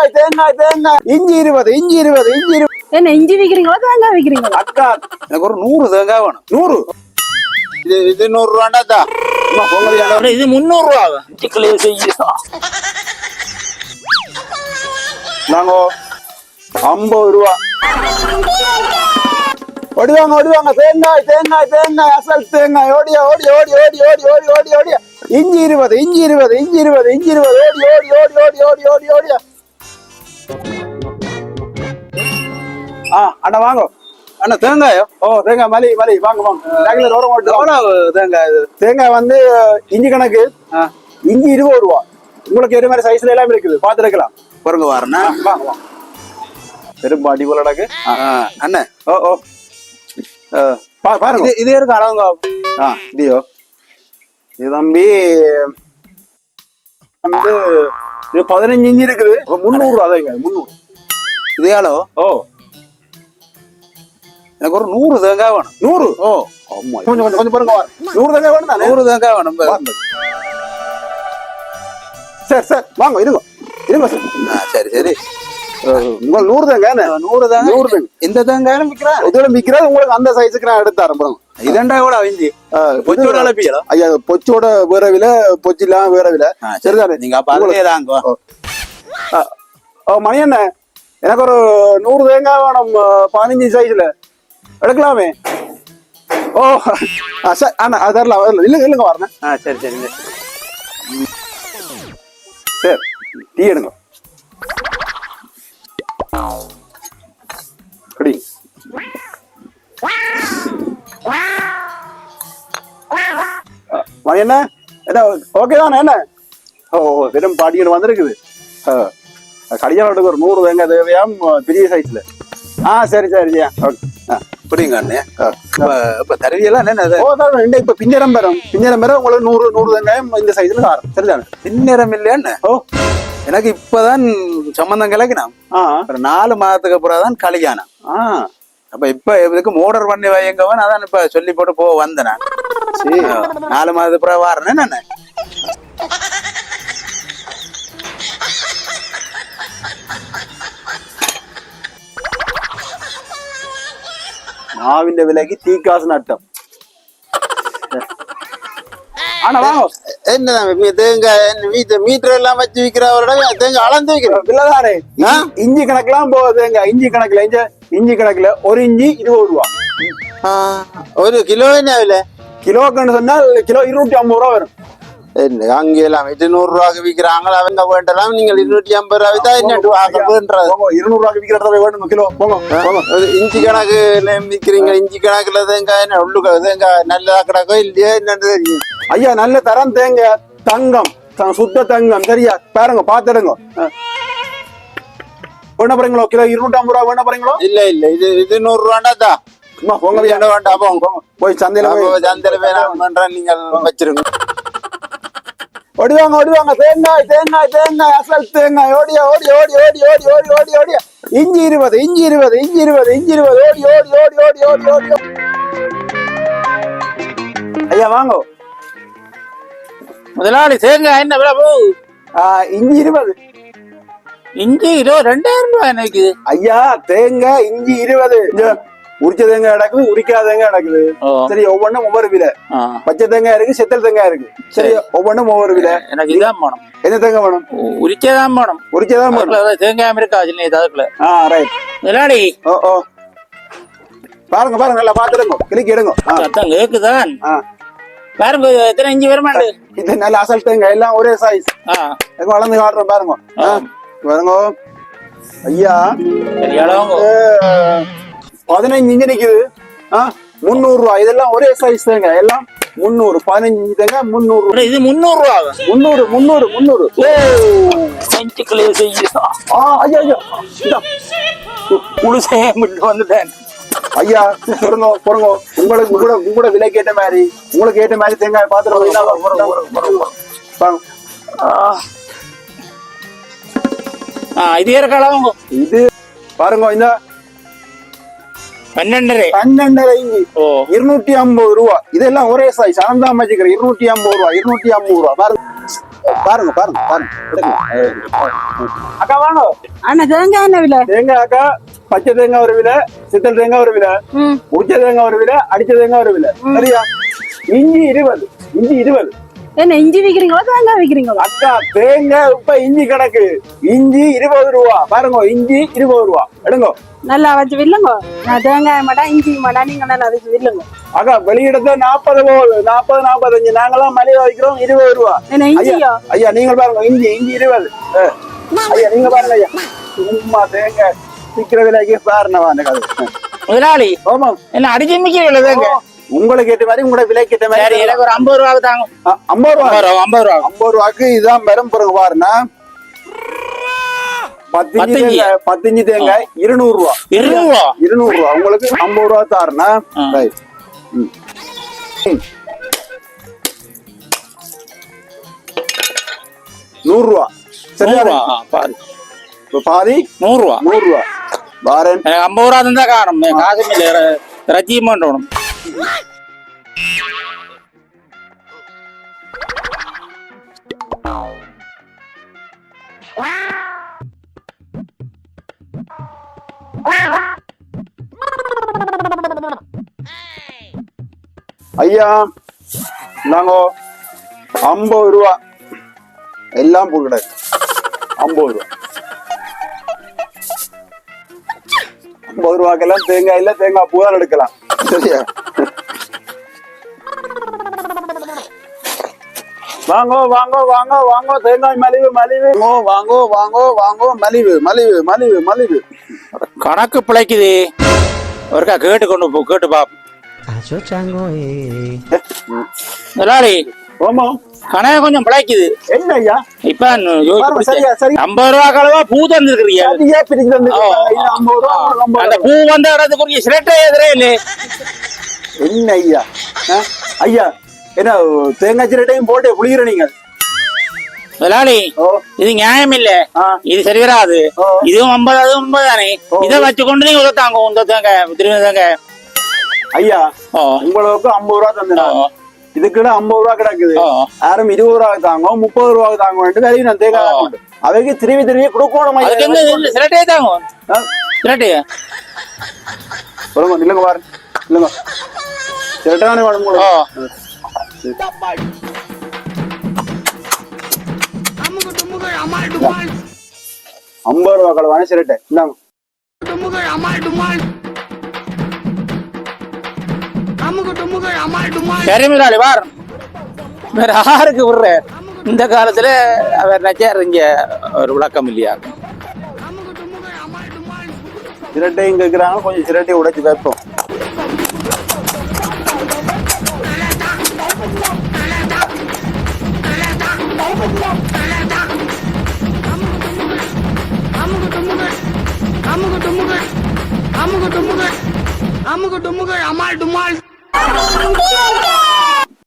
தேங்காய் தேங்காய் தேங்காய் இஞ்சி இருபது இஞ்சி இருபது இஞ்சி இருபது என்ன இஞ்சி விக்கிறீங்களா தேங்காய் விக்கிறீங்களா அக்கா எனக்கு ஒரு நூறு தேங்காய் வேணும் நூறு இது இது நூறு ரூபாண்டா? இது முந்நூறு ரூபா சிக்கலே செய்ய நாங்க ஐம்பது ரூபா ஓடிவாங்க ஓடிவாங்க தேங்காய் தேங்காய் தேங்காய் அசல் தேங்காய் ஓடியா ஓடி ஓடி ஓடி ஓடி ஓடி ஓடி ஓடியா இஞ்சி இருபது இஞ்சி இருபது இஞ்சி இருபது இஞ்சி இருபது ஓடி ஓடி ஓடி ஓடி ஓடி ஓடி ஓடியா ஆ அண்ணா வாங்க. அண்ணா தேங்காயோ. ஓ தேங்காய் மலி மலி வாங்க வாங்க. ரெகுலர் வர மாட்டோம் எவ்வளவு தேங்காய் தேங்காய் வந்து இஞ்சி கணக்கு. இஞ்சி இருபது ரூபா. உங்களுக்கு ஏற மாதிரி சைஸ்ல எல்லாம் இருக்குது? பார்த்து எடுக்கலாம். பாருங்க வரண்ணா வாங்க வாங்க பெரும்பாடி போல நடக்கு அண்ணே. ஓ ஓ. பாருங்க. இது இருக்கு அளவுங்க ஆ இதையோ. இது தம்பி வந்து இது பதினஞ்சு இஞ்சி இருக்குது. முந்நூறு ரூபா அதைங்க முந்நூறு. இது அளவு ஓ. எனக்கு ஒரு நூறு தேங்காய் வேணும். நூறு? ஓ ஆமா. கொஞ்சம் கொஞ்சம் கொஞ்சம் பாருங்க. நூறு தாங்க வேணும் தானே நூறு தேங்காய் வேணும். சார் சார் வாங்க இருங்க. இருங்க சார். ஆ, சரி சரி. உங்களுக்கு நூறு தாங்க என்ன? நூறு தேங்காய்? நூறு தாங்க இந்த தேங்காயும் விற்கிறேன் இதோட விற்கிறது உங்களுக்கு அந்த சைஸுக்கு நான் எடுத்து தரேன் பாருங்க. இதண்டா கூட அவிஞ்சி பொச்சோட அளப்பியலோ ஐயா பொச்சோட வேற விலை பொச்சு இல்லாம வேற விலை. சரிதானே? நீங்க அப்ப அதுலயே தாங்க ஓ. ஆ, ஓ மணி என்ன எனக்கு ஒரு நூறு தேங்காய் வேணும் பதினஞ்சு சைஸ்ல எடுக்கலாமே ஓ சரி அண்ணா அது தரலாம் வரல இல்லைங்க இல்லைங்க வரேன் ஆ சரி சரிங்க சரி டீ எடுங்க மணி என்ன என்ன ஓகே தானே என்ன ஓ வெறும் பாட்டிகள் வந்திருக்குது ஆ, கல்யாணத்துக்கு ஒரு நூறு தேங்காய் தேவையாம் பெரிய சைஸ்ல ஆ சரி சரி ஓகே புரியுங்க அண்ணே. இப்ப இப்ப தருவியெல்லாம் என்ன இந்த இப்ப பிஞ்சரம் பெறும். பெற உங்களுக்கு நூறு நூறு வெங்காயம் இந்த சைஸ்ல காரம் சரிதானே? பின்னிறம் இல்லையான்னு ஓ. எனக்கு இப்பதான் சம்பந்தம் கிளக்கினான் ஒரு நாலு மாதத்துக்கு அப்புறம் தான் கல்யாணம் ஆ. அப்ப இப்ப இதுக்கு மோடர் பண்ணி வைங்கவன் அதான் இப்ப சொல்லி போட்டு போ வந்தேன் நாலு மாதத்துக்கு அப்புறம் வாரேன் நான் விலைக்கு டீ காசு நட்டம். ஆனா வாங்க. என்னதான் தேங்காய் மீட்டர் எல்லாம் வச்சு விற்கிறவரோட தேங்காய் அளந்து வைக்கிறோம் இல்லதானே ஆ? இஞ்சி கணக்கெல்லாம் போகுதுங்க இஞ்சி கணக்குல இஞ்சி இஞ்சி கணக்குல ஒரு இஞ்சி இருபது ரூபா. ஒரு கிலோ என்ன விலை? கிலோக்குன்னு சொன்னால் கிலோ இருநூத்தி ஐம்பது ரூபா வரும். என்ன அங்க எல்லாம் இருநூறு ரூபாய்க்கு விற்கிறாங்க அவங்க வேண்டலாம். நீங்கள் இருநூற்றி ஐம்பது ரூபாய் தான் என்ன இருநூறு ரூபாய்க்கு விற்கிற இடத்துல வேணுங்க கிலோ. இஞ்சி கணக்கு விற்கிறீங்க இஞ்சி கணக்குல தேங்காய் என்ன உள்ளுக்க தேங்காய் நல்லதா கிடக்கோ இல்லையோ என்னன்னு தெரியும். ஐயா நல்ல தரம் தேங்க தங்கம் சுத்த தங்கம் சரியா? பாருங்க பாத்துடுங்க வேண போறீங்களோ கிலோ இருநூத்தி ஐம்பது ரூபா வேண இல்ல இல்ல இது இது நூறு ரூபாண்டா தான் போங்க வேண்ட வேண்டாம் போங்க. போங்க போய் சந்தையில போய் சந்தையில வேணாம் நீங்கள் வச்சிருங்க. ஓடிவாங்க ஓடிவாங்க தேங்காய் தேங்காய் தேங்காய் அசல் தேங்காய் ஓடியா ஓடி ஓடி ஓடி ஓடி ஓடி ஓடி ஓடியா இஞ்சி இருபது இஞ்சி இருபது இஞ்சி இருபது இஞ்சி இருபது ஓடி ஓடி ஓடி ஓடி ஓடி ஓடி ஐயா வாங்க முதலாளி தேங்காய் என்ன போகுது ஆ, இஞ்சி இருபது இஞ்சி கிலோ ரெண்டாயிரம் ரூபாய் எனக்கு ஐயா தேங்காய் இஞ்சி இருபது உரிச்ச தேங்காய் கிடக்குது உரிக்காத தேங்காய் கிடக்குது சரி ஒவ்வொன்றும் ஒவ்வொரு விலை. பச்சை தேங்காய் இருக்கு செத்தல் தேங்காய் இருக்கு. சரி ஒவ்வொன்றும் ஒவ்வொரு விலை. எனக்கு இதான் போனோம் என்ன தேங்காய் வேணும்? உரிச்சதான் போனோம் உரிச்சதான் வேணும். தேங்காய் இருக்கா அதுக்குள்ள ஆ ரைட் முதலாளி ஓ ஓ. பாருங்க பாருங்க நல்லா பாத்துடுங்க. கிளிக்கு எடுங்க. சத்தம் கேக்குதான். பாருங்க எத்தனை இஞ்சி வருமாண்டு இது நல்ல அசல் தேங்காய் எல்லாம் ஒரே சைஸ் வளர்ந்து காட்டுறோம் பாருங்க. பாருங்க. ஐயா. சரி அளவுங்க அஹ், பதினஞ்சு இஞ்சி நிக்குது. ஆ முந்நூறு இதெல்லாம் ஒரே சைஸ் தேங்காய் எல்லாம் முந்நூறு. பதினஞ்சு முந்நூறு. ரூபாய். இது முந்நூறு ரூபா முந்நூறு முந்நூறு முந்நூறு. முழுசே விட்டு வந்துட்டேன். ஐயா பொறுங்க பொறுங்க. உங்களுக்கு கூட உங்களோட விலை கேட்ட மாதிரி உங்களுக்கு ஏற்ற மாதிரி தேங்காய் பாத்துருவோம் ஆ. இது அளவுங்க இது பாருங்க இந்த. பன்னெண்டரை. பன்னெண்டரை இருநூத்தி ஐம்பது ரூபா. இதெல்லாம் ஒரே சைஸ் அனந்தா மச்சிக்கிற இருநூத்தி ஐம்பது ரூபா இருநூத்தி ஐம்பது ரூபா. பாருங்க. பாருங்க பாருங்க பாருங்க. அக்கா வாங்க. அண்ணா தேங்காய் என்ன விலை? தேங்காய் அக்கா பச்சை தேங்காய் ஒரு விலை சித்தல் தேங்காய் ஒரு விலை ம். உடிச்ச தேங்காய் ஒரு விலை அடிச்ச தேங்காய் ஒரு விலை. சரியா? இஞ்சி இருபது இஞ்சி இருபது. என்ன இஞ்சி விக்கிறீங்களா தேங்காய் விக்கிறீங்களா அக்கா தேங்காய் இப்ப இஞ்சி கணக்கு. இஞ்சி இருபது ரூபா. பாருங்க இஞ்சி இருபது ரூபா. எடுங்க. நல்லா வச்சு வில்லுங்க. நான் தேங்காய் மாட்டேன் இஞ்சி மாட்டேன் நீங்க நல்லா வச்சு வில்லுங்க. அக்கா வெளியிடத்த நாற்பது போகுது நாற்பது நாற்பத்தஞ்சு. நாங்களாம் மலிவா வைக்கிறோம் இருபது ரூபா. என்ன இஞ்சியோ? ஐயா நீங்கள் பாருங்க இஞ்சி இஞ்சி இருபது. ஐயா நீங்க பாருங்க ஐயா. சும்மா தேங்காய் சிக்கிற விலைக்கு பாருங்க அந்த கதை. முதலாளி ஆமாம். என்ன அடிச்சு மிக்கிறீங்க உங்களுக்கு ஏற்ற மாதிரி உங்களோட விலைக்கு ஏற்ற மாதிரி எனக்கு ஒரு ஐம்பது ரூபாய்க்கு தாங்க. ஐம்பது ரூபா. ஐம்பது ரூபா ஐம்பது ரூபா. ஐம்பது ரூபாய்க்கு இதான் பெரும் பிறகு பாருன்னா பத்து இஞ்சி பத்து இஞ்சி. தேங்காய் இருநூறு ரூபா. இருநூறு ரூபா? இருநூறு ரூபா. உங்களுக்கு ஐம்பது ரூபா தாருனா. ரைட். நூறு ரூபா. சரியா? பாரு. பாதி? நூறு ரூபா. நூறு ரூபா. எனக்கு ஐம்பது ரூபா காணும். என் காசு ரஜியம் பண்ணணும் ஐயா நாங்க ஐம்பது ரூபா. எல்லாம் போட்டு ஐம்பது ரூபா. ஐம்பது ரூபாக்கெல்லாம் தேங்காய் இல்ல தேங்காய் பூ தான் எடுக்கலாம். சரியா? வாங்கோ வாங்கோ வாங்கோ வாங்கோ தேங்காய் மலிவு மலிவு. வாங்கோ வாங்கோ வாங்கோ வாங்கோ மலிவு மலிவு மலிவு மலிவு. கணக்கு பிழைக்குது. ஒருக்கா கேட்டு கொண்டு போ கேட்டு பாப். முதலாளி ஆமா. கணக்கு கொஞ்சம் பிழைக்குது. என்ன ஐயா? இப்ப ஐம்பது ரூபா கலவா பூ தந்துருக்கிறீங்க. அந்த. பூ வந்த இடத்துக்குரிய சிரட்டை எதிரே இல்லை. என்ன ஐயா? ஆ? ஐயா என்ன தேங்காய் சிரட்டையும் போட்டு புளிகிற நீங்க. முதலாளி இது நியாயம் இல்ல. இது சரி வராது. இதுவும் ஐம்பது அதுவும் ஐம்பது தானே. இதை வச்சுக்கொண்டு நீங்க உதத்தாங்க இந்த தேங்க ஐயா உங்களுக்கு ஐம்பது ரூபா தந்துடுறாங்க ஓ. இதுக்குள்ள ஐம்பது ரூபா கிடக்குது. யாரும் இருபது ரூபா தாங்க முப்பது ரூபா தாங்க வேண்டிய வேலைக்கு நான் தேங்காய் அவைக்கு திரும்பி திரும்பி கொடுக்கணும் சிரட்டையே தாங்க? ஆ? சிரட்டையே சொல்லுங்க இல்லைங்க பாரு இல்லைங்க சிரட்டானே வேணும். ஐம்பது ரூபா கலவான சிரட்டை இந்தாங்க. சரி முதலாளி வார். வேற யாருக்கு விடுற? இந்த காலத்துல அவர் நச்சார் இங்க ஒரு விளக்கம் இல்லையா? சிரட்டையும் கேட்குறாங்க கொஞ்சம் சிரட்டையை உடைச்சு வைப்போம் ডামাল ডুমাল